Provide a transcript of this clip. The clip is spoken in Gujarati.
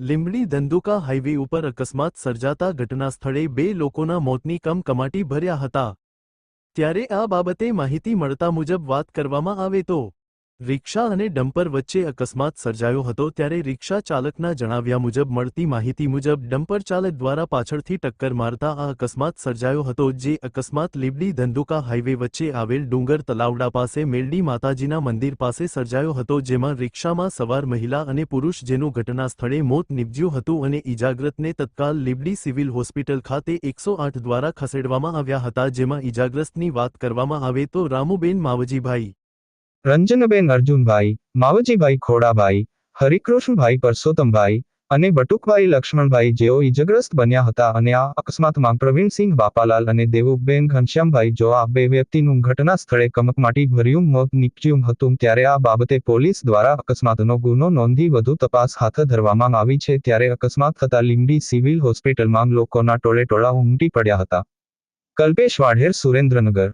લીંબડી ધંધુકા હાઇવે ઉપર અકસ્માત સર્જાતા ઘટના સ્થળે બે લોકોના મોતની કમકમાટી ભર્યા હતા. ત્યારે આ બાબતે માહિતી મળતા મુજબ વાત કરવામાં આવે તો રિક્ષા અને ડમ્પર વચ્ચે અકસ્માત સર્જાયો હતો ત્યારે રિક્ષા ચાલકના જણાવ્યા મુજબ મળતી માહિતી મુજબ ડમ્પર ચાલક દ્વારા પાછળથી ટક્કર મારતા આ અકસ્માત સર્જાયો હતો જે અકસ્માત લીબડી ધંધુકા હાઈવે વચ્ચે આવેલ ડુંગર તલાવડા પાસે મેલડી માતાજીના મંદિર પાસે સર્જાયો હતો જેમાં રિક્ષામાં સવાર મહિલા અને પુરુષ જેનું ઘટના સ્થળે મોત નીપજ્યું હતું અને ઇજાગ્રસ્તને તત્કાલ લીબડી સિવિલ હોસ્પિટલ ખાતે એકસો દ્વારા ખસેડવામાં આવ્યા હતા જેમાં ઈજાગ્રસ્તની વાત કરવામાં આવે તો રામુબેન માવજીભાઈ રંજનબેન અર્જુનભાઈ, માવજીભાઈ ખોડાભાઈ, હરિકૃષ્ણભાઈ પરસોત્તમભાઈ અને બટુકભાઈ લક્ષ્મણભાઈ જેઓ ઈજાગ્રસ્ત બન્યા હતા અને આ અકસ્માતમાં પ્રવીણસિંહ બાપાલાલ અને દેવુબેન ઘનશ્યામભાઈ જો આ બે વ્યક્તિનું ઘટના સ્થળે કમકમાટી ભર્યું મોત નીપજ્યું હતું ત્યારે આ બાબતે પોલીસ દ્વારા અકસ્માતનો ગુનો નોંધી વધુ તપાસ હાથ ધરવામાં આવી છે ત્યારે અકસ્માત થતા લીંબડી સિવિલ હોસ્પિટલમાં લોકોના ટોળેટોળા ઉમટી પડ્યા હતા. કલ્પેશ વાઢેર, સુરેન્દ્રનગર.